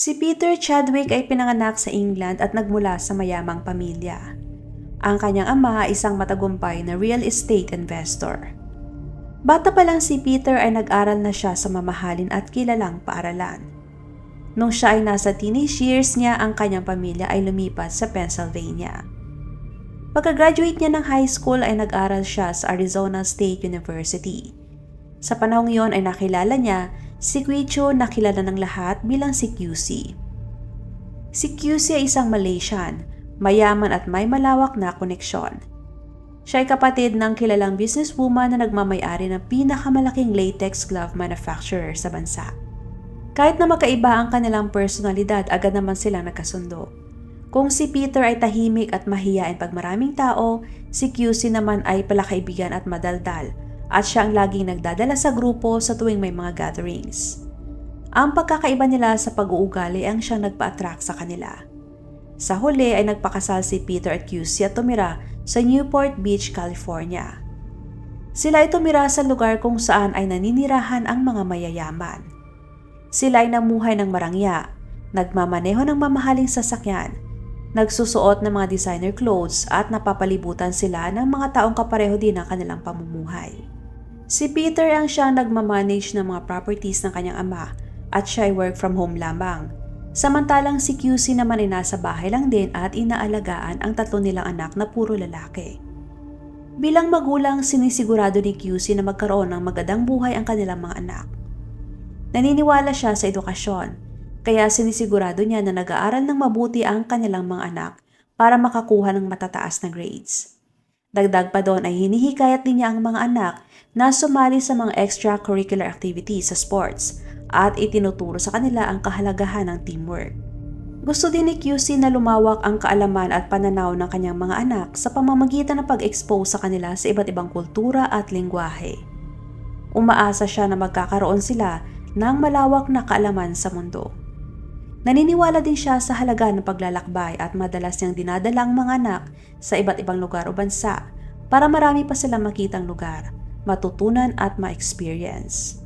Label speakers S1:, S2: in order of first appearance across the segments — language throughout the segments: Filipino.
S1: Si Peter Chadwick ay pinanganak sa England at nagmula sa mayamang pamilya. Ang kanyang ama ay isang matagumpay na real estate investor. Bata pa lang si Peter ay nag-aral na siya sa mamahalin at kilalang paaralan. Nung siya ay nasa teenage years niya, ang kanyang pamilya ay lumipat sa Pennsylvania. Pagka-graduate niya ng high school ay nag-aral siya sa Arizona State University. Sa panahong iyon ay nakilala niya si Quicho na kilala ng lahat bilang si QC. Si QC ay isang Malaysian, mayaman at may malawak na koneksyon. Siya ay kapatid ng kilalang businesswoman na nagmamayari ng pinakamalaking latex glove manufacturer sa bansa. Kahit na magkaiba ang kanilang personalidad, agad naman silang nagkasundo. Kung si Peter ay tahimik at mahiyain pag maraming tao, si QC naman ay palakaibigan at madaldal at siya ang laging nagdadala sa grupo sa tuwing may mga gatherings. Ang pagkakaiba nila sa pag-uugali ang siyang nagpa-attract sa kanila. Sa huli ay nagpakasal si Peter at QC at tumira sa Newport Beach, California. Sila ay tumira sa lugar kung saan ay naninirahan ang mga mayayaman. Sila ay namuhay ng marangya, nagmamaneho ng mamahaling sasakyan, nagsusuot ng mga designer clothes at napapalibutan sila ng mga taong kapareho din ng kanilang pamumuhay. Si Peter ang siyang nagmamanage ng mga properties ng kanyang ama at siya ay work from home lamang. Samantalang si QC naman ay nasa bahay lang din at inaalagaan ang tatlo nilang anak na puro lalaki. Bilang magulang, sinisigurado ni QC na magkaroon ng magandang buhay ang kanilang mga anak. Naniniwala siya sa edukasyon kaya sinisigurado niya na nag-aaral ng mabuti ang kanilang mga anak para makakuha ng matataas na grades. Dagdag pa doon ay hinihikayat din niya ang mga anak na sumali sa mga extracurricular activities sa sports at itinuturo sa kanila ang kahalagahan ng teamwork. Gusto din ni QC na lumawak ang kaalaman at pananaw ng kanyang mga anak sa pamamagitan ng pag-expose sa kanila sa iba't ibang kultura at lingwahe. Umaasa siya na magkakaroon sila ng malawak na kaalaman sa mundo. Naniniwala din siya sa halaga ng paglalakbay at madalas niyang dinadala ang mga anak sa iba't ibang lugar o bansa para marami pa silang makitang lugar, matutunan at ma-experience.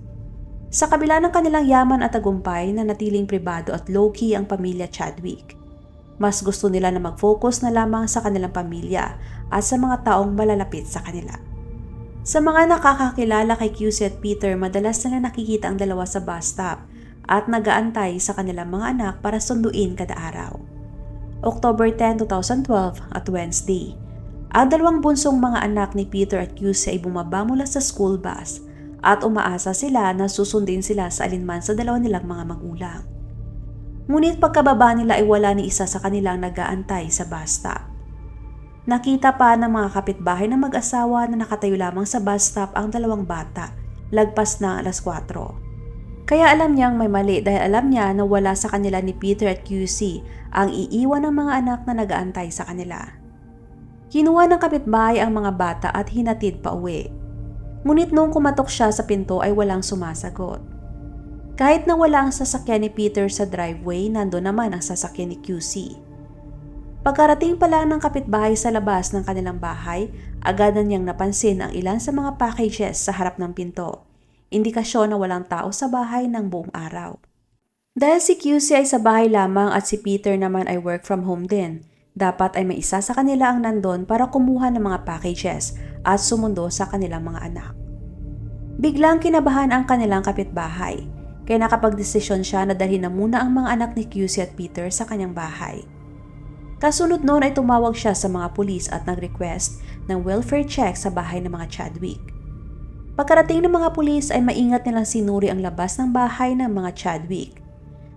S1: Sa kabila ng kanilang yaman at tagumpay na natiling pribado at low-key ang pamilya Chadwick, mas gusto nila na mag-focus na lamang sa kanilang pamilya at sa mga taong malalapit sa kanila. Sa mga nakakakilala kay QC at Peter, madalas nila nakikita ang dalawa sa bus stop at nagaantay sa kanilang mga anak para sunduin kada araw. October 10, 2012 at Wednesday. Ang dalawang bunsong mga anak ni Peter at QC ay bumaba mula sa school bus at umaasa sila na susundin sila sa alinman sa dalawa nilang mga magulang. Ngunit pagkababa nila ay wala ni isa sa kanilang nagaantay sa bus stop. Nakita pa ng mga kapitbahay ng mag-asawa na nakatayo lamang sa bus stop ang dalawang bata, lagpas na alas 4. Kaya alam niyang may mali dahil alam niya na wala sa kanila ni Peter at QC ang iiwan ng mga anak na nagaantay sa kanila. Kinuha ng kapitbahay ang mga bata at hinatid pa uwi. Ngunit noong kumatok siya sa pinto ay walang sumasagot. Kahit na wala ang sasakyan ni Peter sa driveway, nando naman ang sasakyan ni QC. Pagkarating pala ng kapitbahay sa labas ng kanilang bahay, agad na niyang napansin ang ilan sa mga packages sa harap ng pinto indikasyon na walang tao sa bahay ng buong araw. Dahil si QC ay sa bahay lamang at si Peter naman ay work from home din, dapat ay may isa sa kanila ang nandon para kumuha ng mga packages at sumundo sa kanilang mga anak. Biglang kinabahan ang kanilang kapitbahay, kaya nakapagdesisyon siya na dalhin na muna ang mga anak ni QC at Peter sa kanyang bahay. Kasunod noon ay tumawag siya sa mga pulis at nag-request ng welfare check sa bahay ng mga Chadwick. Pagkarating ng mga pulis ay maingat nilang sinuri ang labas ng bahay ng mga Chadwick.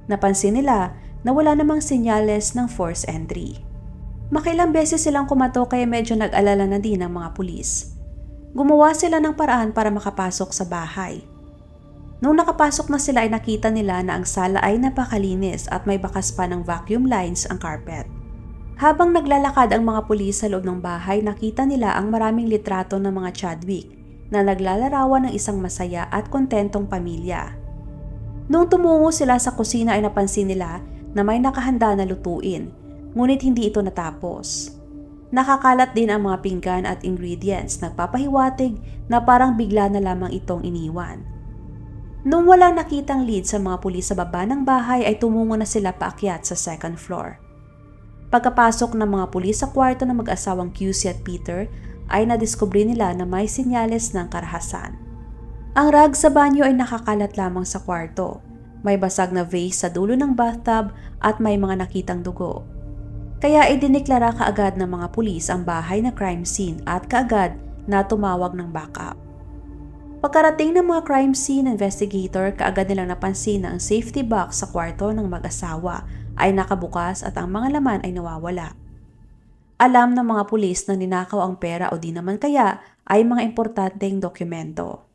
S1: Napansin nila na wala namang senyales ng force entry. Makilang beses silang kumato kaya medyo nag-alala na din ang mga pulis. Gumawa sila ng paraan para makapasok sa bahay. Nung nakapasok na sila ay nakita nila na ang sala ay napakalinis at may bakas pa ng vacuum lines ang carpet. Habang naglalakad ang mga pulis sa loob ng bahay, nakita nila ang maraming litrato ng mga Chadwick na naglalarawan ng isang masaya at kontentong pamilya. Nung tumungo sila sa kusina ay napansin nila na may nakahanda na lutuin, ngunit hindi ito natapos. Nakakalat din ang mga pinggan at ingredients, nagpapahiwatig na parang bigla na lamang itong iniwan. Nung walang nakitang lead sa mga pulis sa baba ng bahay ay tumungo na sila paakyat sa second floor. Pagkapasok ng mga pulis sa kwarto ng mag-asawang QC at Peter ay nadiskubre nila na may sinyales ng karahasan. Ang rag sa banyo ay nakakalat lamang sa kwarto. May basag na vase sa dulo ng bathtub at may mga nakitang dugo. Kaya idiniklara kaagad ng mga pulis ang bahay na crime scene at kaagad na tumawag ng backup. Pagkarating ng mga crime scene investigator, kaagad nilang napansin na ang safety box sa kwarto ng mag-asawa ay nakabukas at ang mga laman ay nawawala. Alam ng mga pulis na ninakaw ang pera o di naman kaya ay mga importanteng dokumento.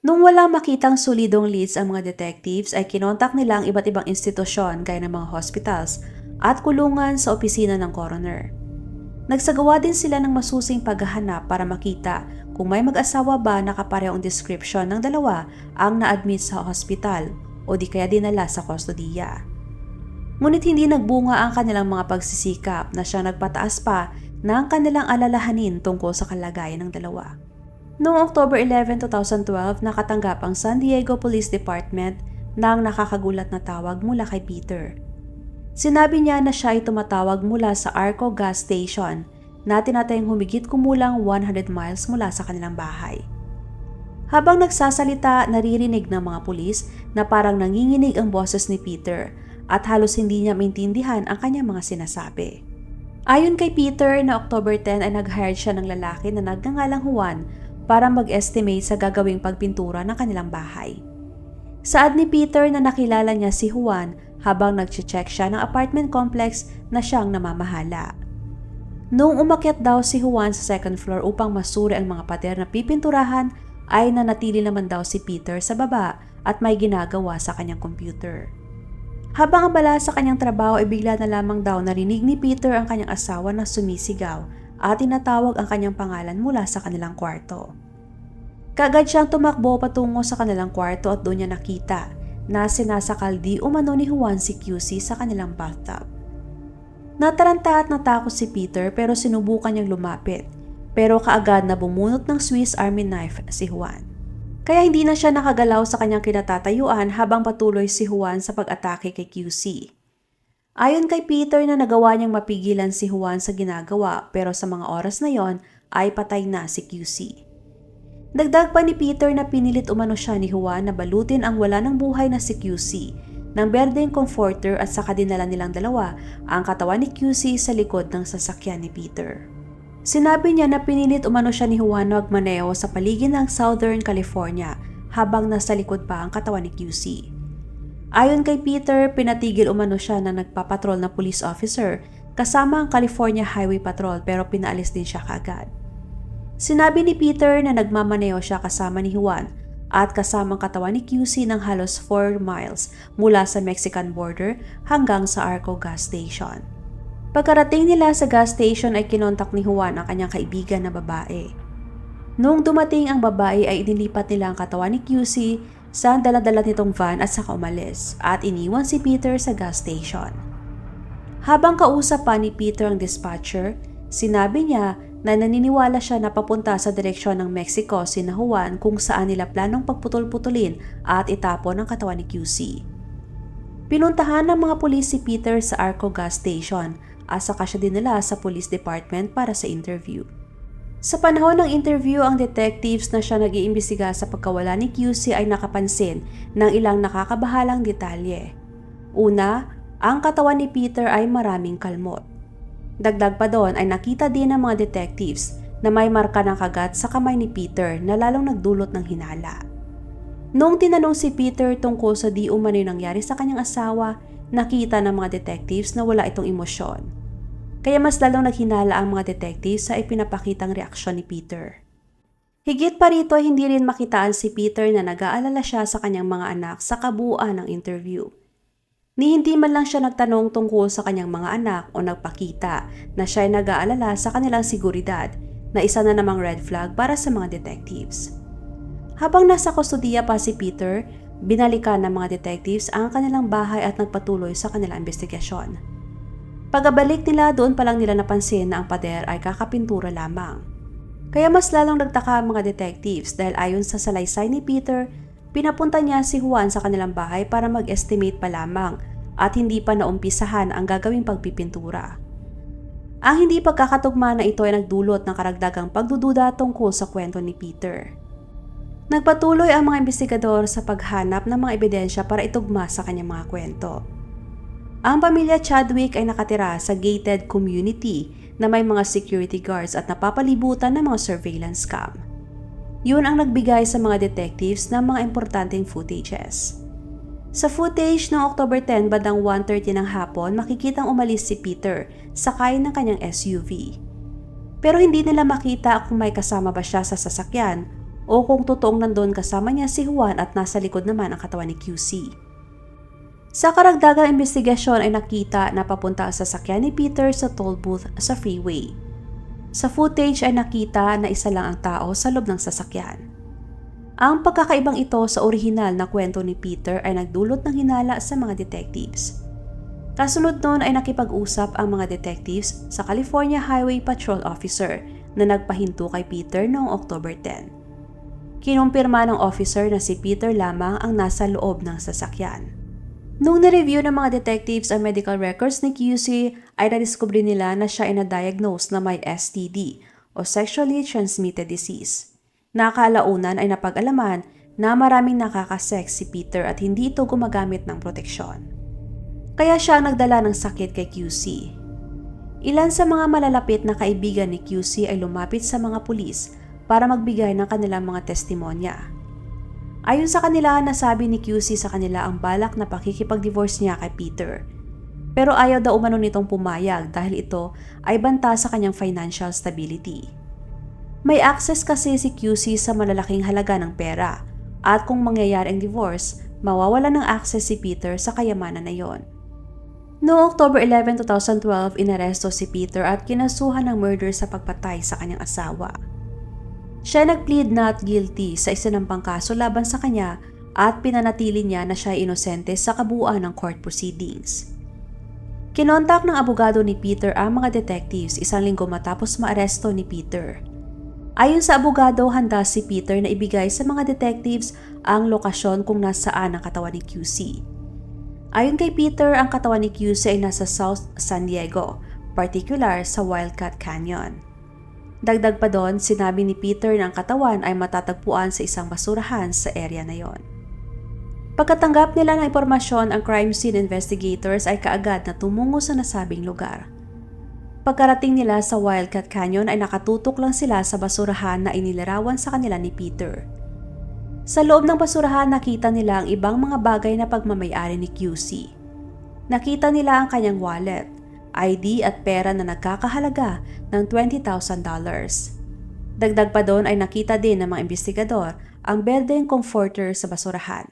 S1: Nung wala makitang solidong leads ang mga detectives ay kinontak nila ang iba't ibang institusyon gaya ng mga hospitals at kulungan sa opisina ng coroner. Nagsagawa din sila ng masusing paghahanap para makita kung may mag-asawa ba na kaparehong description ng dalawa ang na-admit sa hospital o di kaya dinala sa kustodiya. Ngunit hindi nagbunga ang kanilang mga pagsisikap na siya nagpataas pa ng kanilang alalahanin tungkol sa kalagayan ng dalawa. Noong October 11, 2012, nakatanggap ang San Diego Police Department ng nakakagulat na tawag mula kay Peter Sinabi niya na siya ay tumatawag mula sa Arco gas station na tinatayang humigit kumulang 100 miles mula sa kanilang bahay. Habang nagsasalita, naririnig ng mga pulis na parang nanginginig ang boses ni Peter at halos hindi niya maintindihan ang kanyang mga sinasabi. Ayon kay Peter na October 10 ay nag-hire siya ng lalaki na nagngangalang Juan para mag-estimate sa gagawing pagpintura ng kanilang bahay. Saad ni Peter na nakilala niya si Juan habang nag-check siya ng apartment complex na siyang namamahala. Noong umakyat daw si Juan sa second floor upang masuri ang mga pader na pipinturahan, ay nanatili naman daw si Peter sa baba at may ginagawa sa kanyang computer. Habang abala sa kanyang trabaho ay bigla na lamang daw narinig ni Peter ang kanyang asawa na sumisigaw at tinatawag ang kanyang pangalan mula sa kanilang kwarto. Kagad siyang tumakbo patungo sa kanilang kwarto at doon niya nakita na sinasakal di umano ni Juan si QC sa kanilang bathtub. Nataranta at natakot si Peter pero sinubukan niyang lumapit pero kaagad na bumunot ng Swiss Army knife si Juan. Kaya hindi na siya nakagalaw sa kanyang kinatatayuan habang patuloy si Juan sa pag-atake kay QC. Ayon kay Peter na nagawa niyang mapigilan si Juan sa ginagawa pero sa mga oras na yon ay patay na si QC. Dagdag pa ni Peter na pinilit umano siya ni Juan na balutin ang wala ng buhay na si QC ng berdeng comforter at saka dinala nilang dalawa ang katawan ni QC sa likod ng sasakyan ni Peter. Sinabi niya na pinilit umano siya ni Juan na magmaneho sa paligid ng Southern California habang nasa likod pa ang katawan ni QC. Ayon kay Peter, pinatigil umano siya na nagpapatrol na police officer kasama ang California Highway Patrol pero pinaalis din siya kagad. Sinabi ni Peter na nagmamaneo siya kasama ni Juan at kasamang katawan ni QC ng halos 4 miles mula sa Mexican border hanggang sa Arco gas station. Pagkarating nila sa gas station ay kinontak ni Juan ang kanyang kaibigan na babae. Noong dumating ang babae ay inilipat nila ang katawan ni QC sa daladala nitong van at saka umalis at iniwan si Peter sa gas station. Habang kausap pa ni Peter ang dispatcher, sinabi niya na naniniwala siya na papunta sa direksyon ng Mexico si Juan kung saan nila planong pagputol-putulin at itapon ang katawan ni QC. Pinuntahan ng mga pulis si Peter sa Arco gas station at saka siya dinala sa police department para sa interview. Sa panahon ng interview, ang detectives na siya nag-iimbestiga sa pagkawala ni QC ay nakapansin ng ilang nakakabahalang detalye. Una, ang katawan ni Peter ay maraming kalmot. Dagdag pa doon ay nakita din ng mga detectives na may marka ng kagat sa kamay ni Peter na lalong nagdulot ng hinala. Noong tinanong si Peter tungkol sa di umano nangyari sa kanyang asawa, nakita ng mga detectives na wala itong emosyon. Kaya mas lalong naghinala ang mga detectives sa ipinapakitang reaksyon ni Peter. Higit pa rito, hindi rin makitaan si Peter na nag-aalala siya sa kanyang mga anak sa kabuuan ng interview ni hindi man lang siya nagtanong tungkol sa kanyang mga anak o nagpakita na siya ay nag-aalala sa kanilang seguridad na isa na namang red flag para sa mga detectives. Habang nasa kustodiya pa si Peter, binalikan ng mga detectives ang kanilang bahay at nagpatuloy sa kanilang investigasyon. Pagabalik nila doon pa lang nila napansin na ang pader ay kakapintura lamang. Kaya mas lalong nagtaka ang mga detectives dahil ayon sa salaysay ni Peter, Pinapunta niya si Juan sa kanilang bahay para mag-estimate pa lamang at hindi pa naumpisahan ang gagawing pagpipintura. Ang hindi pagkakatugma na ito ay nagdulot ng karagdagang pagdududa tungkol sa kwento ni Peter. Nagpatuloy ang mga investigador sa paghanap ng mga ebidensya para itugma sa kanyang mga kwento. Ang pamilya Chadwick ay nakatira sa gated community na may mga security guards at napapalibutan ng mga surveillance cam. Yun ang nagbigay sa mga detectives ng mga importanteng footages. Sa footage noong October 10 bandang 1.30 ng hapon, makikitang umalis si Peter sakay ng kanyang SUV. Pero hindi nila makita kung may kasama ba siya sa sasakyan o kung totoong nandun kasama niya si Juan at nasa likod naman ang katawan ni QC. Sa karagdagang investigasyon ay nakita na papunta ang sasakyan ni Peter sa toll booth sa freeway. Sa footage ay nakita na isa lang ang tao sa loob ng sasakyan. Ang pagkakaibang ito sa orihinal na kwento ni Peter ay nagdulot ng hinala sa mga detectives. Kasunod noon ay nakipag-usap ang mga detectives sa California Highway Patrol Officer na nagpahinto kay Peter noong October 10. Kinumpirma ng officer na si Peter lamang ang nasa loob ng sasakyan. Nung na-review ng mga detectives ang medical records ni QC, ay nadiskubre nila na siya ay na-diagnose na may STD o Sexually Transmitted Disease. Nakalaunan ay napag-alaman na maraming nakakasex si Peter at hindi ito gumagamit ng proteksyon. Kaya siya ang nagdala ng sakit kay QC. Ilan sa mga malalapit na kaibigan ni QC ay lumapit sa mga pulis para magbigay ng kanilang mga testimonya. Ayon sa kanila, nasabi ni QC sa kanila ang balak na pakikipag-divorce niya kay Peter. Pero ayaw daw umano nitong pumayag dahil ito ay banta sa kanyang financial stability. May access kasi si QC sa malalaking halaga ng pera at kung mangyayari ang divorce, mawawala ng access si Peter sa kayamanan na yon. Noong October 11, 2012, inaresto si Peter at kinasuhan ng murder sa pagpatay sa kanyang asawa. Siya nag-plead not guilty sa isinampang kaso laban sa kanya at pinanatili niya na siya inosente sa kabuuan ng court proceedings. Kinontak ng abogado ni Peter ang mga detectives isang linggo matapos maaresto ni Peter. Ayon sa abogado, handa si Peter na ibigay sa mga detectives ang lokasyon kung nasaan ang katawan ni QC. Ayon kay Peter, ang katawan ni QC ay nasa South San Diego, particular sa Wildcat Canyon. Dagdag pa doon, sinabi ni Peter na ang katawan ay matatagpuan sa isang basurahan sa area na yon. Pagkatanggap nila ng impormasyon, ang crime scene investigators ay kaagad na tumungo sa nasabing lugar. Pagkarating nila sa Wildcat Canyon ay nakatutok lang sila sa basurahan na inilarawan sa kanila ni Peter. Sa loob ng basurahan nakita nila ang ibang mga bagay na pagmamayari ni QC. Nakita nila ang kanyang wallet, ID at pera na nagkakahalaga ng $20,000. Dagdag pa doon ay nakita din ng mga investigador ang berdeng comforter sa basurahan.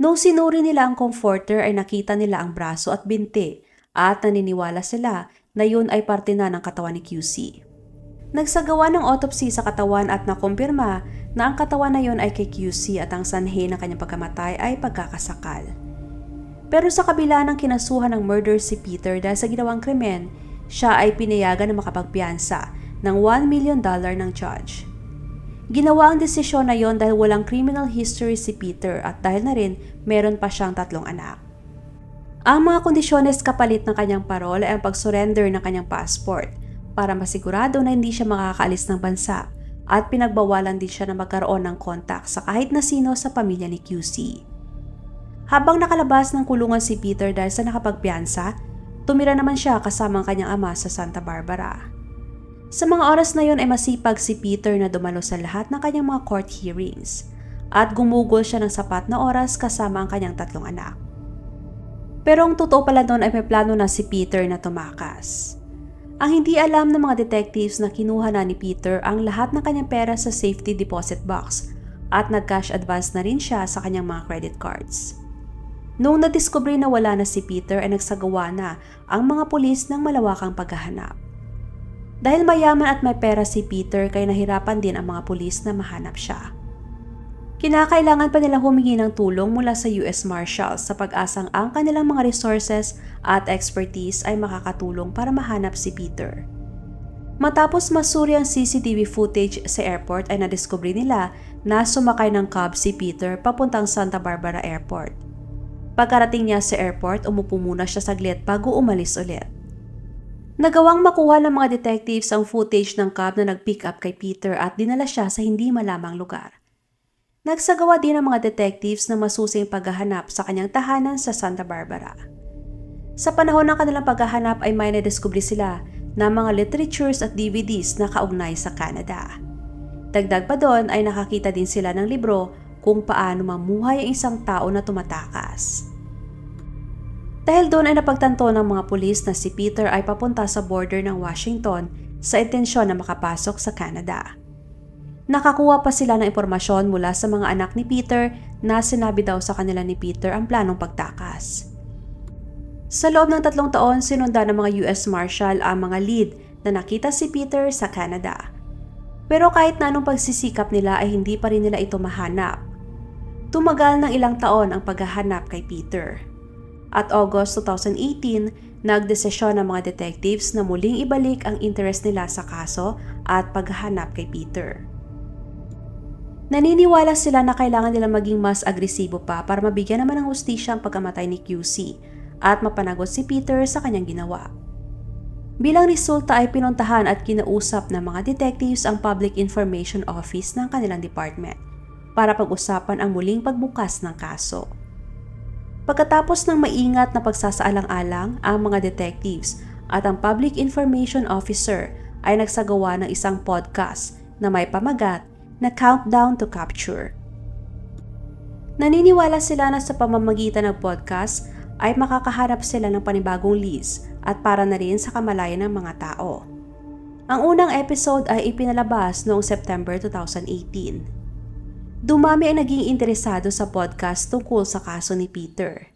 S1: Nung sinuri nila ang comforter ay nakita nila ang braso at binti at naniniwala sila na yun ay parte na ng katawan ni QC. Nagsagawa ng autopsy sa katawan at nakumpirma na ang katawan na yun ay kay QC at ang sanhi ng kanyang pagkamatay ay pagkakasakal. Pero sa kabila ng kinasuhan ng murder si Peter dahil sa ginawang krimen, siya ay pinayagan na makapagpiansa ng $1 million dollar ng judge. Ginawa ang desisyon na yon dahil walang criminal history si Peter at dahil na rin meron pa siyang tatlong anak. Ang mga kondisyones kapalit ng kanyang parol ay ang pag-surrender ng kanyang passport para masigurado na hindi siya makakaalis ng bansa at pinagbawalan din siya na magkaroon ng kontak sa kahit na sino sa pamilya ni QC. Habang nakalabas ng kulungan si Peter dahil sa nakapagpiansa, tumira naman siya kasama ang kanyang ama sa Santa Barbara. Sa mga oras na yon ay masipag si Peter na dumalo sa lahat ng kanyang mga court hearings at gumugol siya ng sapat na oras kasama ang kanyang tatlong anak. Pero ang totoo pala doon ay may plano na si Peter na tumakas. Ang hindi alam ng mga detectives na kinuha na ni Peter ang lahat ng kanyang pera sa safety deposit box at nag-cash advance na rin siya sa kanyang mga credit cards. Noong nadiskubre na wala na si Peter ay nagsagawa na ang mga pulis ng malawakang paghahanap. Dahil mayaman at may pera si Peter kaya nahirapan din ang mga pulis na mahanap siya. Kinakailangan pa nila humingi ng tulong mula sa US Marshals sa pag-asang ang kanilang mga resources at expertise ay makakatulong para mahanap si Peter. Matapos masuri ang CCTV footage sa airport ay nadiskubre nila na sumakay ng cab si Peter papuntang Santa Barbara Airport. Pagkarating niya sa airport, umupo muna siya saglit bago umalis ulit. Nagawang makuha ng mga detectives ang footage ng cab na nag-pick up kay Peter at dinala siya sa hindi malamang lugar. Nagsagawa din ang mga detectives ng masusing paghahanap sa kanyang tahanan sa Santa Barbara. Sa panahon ng kanilang paghahanap ay may nadiskubre sila na mga literatures at DVDs na kaugnay sa Canada. Dagdag pa doon ay nakakita din sila ng libro kung paano mamuhay ang isang tao na tumatakas. Dahil doon ay napagtanto ng mga pulis na si Peter ay papunta sa border ng Washington sa intensyon na makapasok sa Canada. Nakakuha pa sila ng impormasyon mula sa mga anak ni Peter na sinabi daw sa kanila ni Peter ang planong pagtakas. Sa loob ng tatlong taon, sinundan ng mga US Marshal ang mga lead na nakita si Peter sa Canada. Pero kahit na anong pagsisikap nila ay hindi pa rin nila ito mahanap. Tumagal ng ilang taon ang paghahanap kay Peter. At August 2018, nagdesisyon ng mga detectives na muling ibalik ang interest nila sa kaso at paghahanap kay Peter. Naniniwala sila na kailangan nila maging mas agresibo pa para mabigyan naman ng hustisya ang pagkamatay ni QC at mapanagot si Peter sa kanyang ginawa. Bilang resulta ay pinuntahan at kinausap ng mga detectives ang Public Information Office ng kanilang department para pag-usapan ang muling pagbukas ng kaso. Pagkatapos ng maingat na pagsasaalang-alang ang mga detectives at ang Public Information Officer ay nagsagawa ng isang podcast na may pamagat na Countdown to Capture. Naniniwala sila na sa pamamagitan ng podcast ay makakaharap sila ng panibagong leads at para na rin sa kamalayan ng mga tao. Ang unang episode ay ipinalabas noong September 2018. Dumami ang naging interesado sa podcast tungkol sa kaso ni Peter.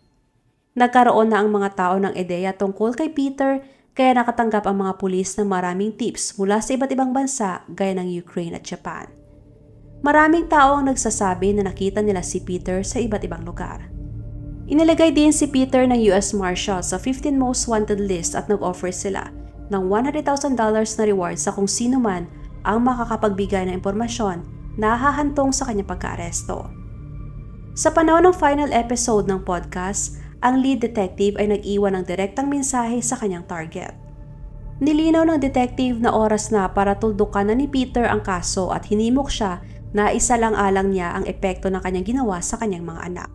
S1: Nagkaroon na ang mga tao ng ideya tungkol kay Peter kaya nakatanggap ang mga pulis ng maraming tips mula sa iba't ibang bansa gaya ng Ukraine at Japan. Maraming tao ang nagsasabi na nakita nila si Peter sa iba't ibang lugar. Inilagay din si Peter ng US Marshal sa 15 most wanted list at nag-offer sila ng $100,000 na reward sa kung sino man ang makakapagbigay ng impormasyon na hahantong sa kanyang pagkaaresto. Sa panahon ng final episode ng podcast, ang lead detective ay nag-iwan ng direktang mensahe sa kanyang target. Nilinaw ng detective na oras na para tuldukan na ni Peter ang kaso at hinimok siya na isa lang alang niya ang epekto ng kanyang ginawa sa kanyang mga anak.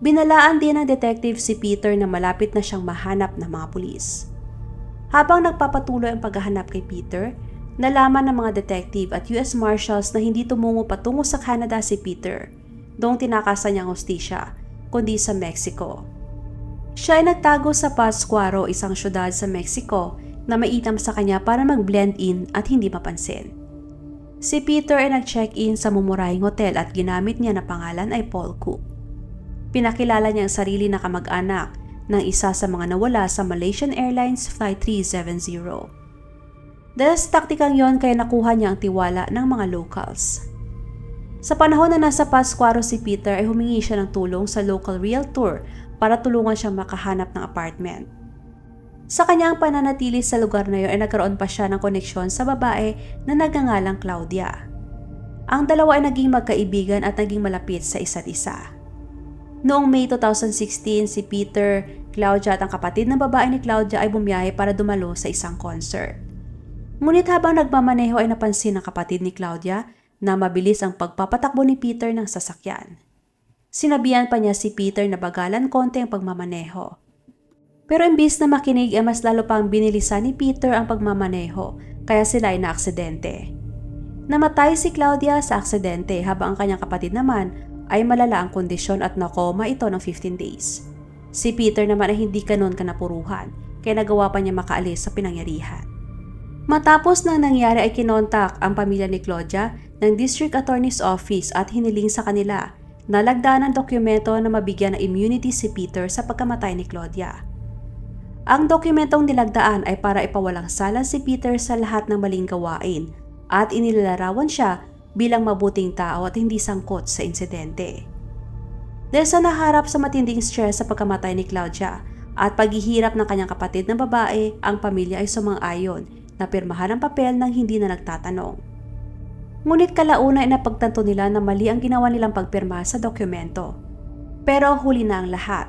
S1: Binalaan din ng detective si Peter na malapit na siyang mahanap ng mga pulis. Habang nagpapatuloy ang paghahanap kay Peter, nalaman ng mga detective at US Marshals na hindi tumungo patungo sa Canada si Peter, doong tinakasan niyang hostisya, kundi sa Mexico. Siya ay nagtago sa Pascuaro, isang syudad sa Mexico na maitam sa kanya para mag-blend in at hindi mapansin. Si Peter ay nag-check-in sa mumurahing hotel at ginamit niya na pangalan ay Paul Cook. Pinakilala niya ang sarili na kamag-anak ng isa sa mga nawala sa Malaysian Airlines Flight 370. Dahil sa taktikang yon kaya nakuha niya ang tiwala ng mga locals. Sa panahon na nasa Pascuaro si Peter ay humingi siya ng tulong sa local realtor para tulungan siyang makahanap ng apartment. Sa kanyang pananatili sa lugar na iyon ay nagkaroon pa siya ng koneksyon sa babae na nagngangalang Claudia. Ang dalawa ay naging magkaibigan at naging malapit sa isa't isa. Noong May 2016, si Peter, Claudia at ang kapatid ng babae ni Claudia ay bumiyahe para dumalo sa isang concert. Ngunit habang nagmamaneho ay napansin ng kapatid ni Claudia na mabilis ang pagpapatakbo ni Peter ng sasakyan. Sinabihan pa niya si Peter na bagalan konti ang pagmamaneho pero imbis na makinig ay mas lalo pang binilisan ni Peter ang pagmamaneho kaya sila ay naaksidente. Namatay si Claudia sa aksidente habang ang kanyang kapatid naman ay malala ang kondisyon at nakoma ito ng 15 days. Si Peter naman ay hindi kanon kanapuruhan kaya nagawa pa niya makaalis sa pinangyarihan. Matapos nang nangyari ay kinontak ang pamilya ni Claudia ng District Attorney's Office at hiniling sa kanila na lagdaan ng dokumento na mabigyan ng immunity si Peter sa pagkamatay ni Claudia. Ang dokumentong nilagdaan ay para ipawalang sala si Peter sa lahat ng maling gawain at inilalarawan siya bilang mabuting tao at hindi sangkot sa insidente. Dahil sa naharap sa matinding stress sa pagkamatay ni Claudia at paghihirap ng kanyang kapatid na babae, ang pamilya ay sumang-ayon na pirmahan ang papel nang hindi na nagtatanong. Ngunit kalauna ay napagtanto nila na mali ang ginawa nilang pagpirma sa dokumento. Pero huli na ang lahat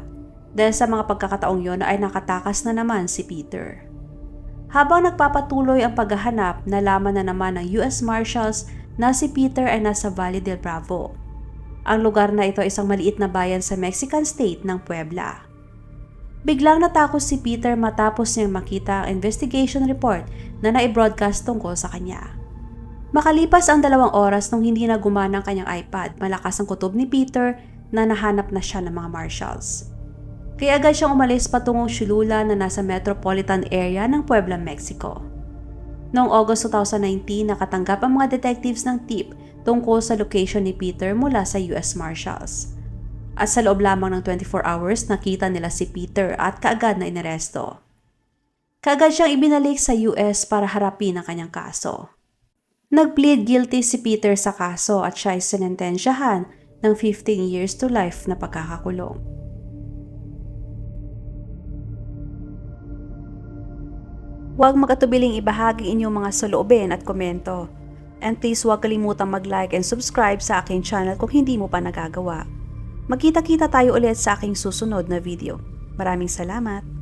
S1: dahil sa mga pagkakataong yon ay nakatakas na naman si Peter. Habang nagpapatuloy ang paghahanap, nalaman na naman ng US Marshals na si Peter ay nasa Valle del Bravo. Ang lugar na ito ay isang maliit na bayan sa Mexican state ng Puebla. Biglang natakot si Peter matapos niyang makita ang investigation report na nai-broadcast tungkol sa kanya. Makalipas ang dalawang oras nung hindi na gumana ang kanyang iPad, malakas ang kutob ni Peter na nahanap na siya ng mga marshals. Kaya agad siyang umalis patungong Shilula na nasa metropolitan area ng Puebla, Mexico. Noong August 2019, nakatanggap ang mga detectives ng tip tungkol sa location ni Peter mula sa US Marshals. At sa loob lamang ng 24 hours, nakita nila si Peter at kaagad na inaresto. Kaagad siyang ibinalik sa US para harapin ang kanyang kaso. Nag-plead guilty si Peter sa kaso at siya ay sinentensyahan ng 15 years to life na pagkakakulong. Huwag magatubiling ibahagi inyong mga saloobin at komento. And please huwag kalimutang mag-like and subscribe sa aking channel kung hindi mo pa nagagawa. Magkita-kita tayo ulit sa aking susunod na video. Maraming salamat!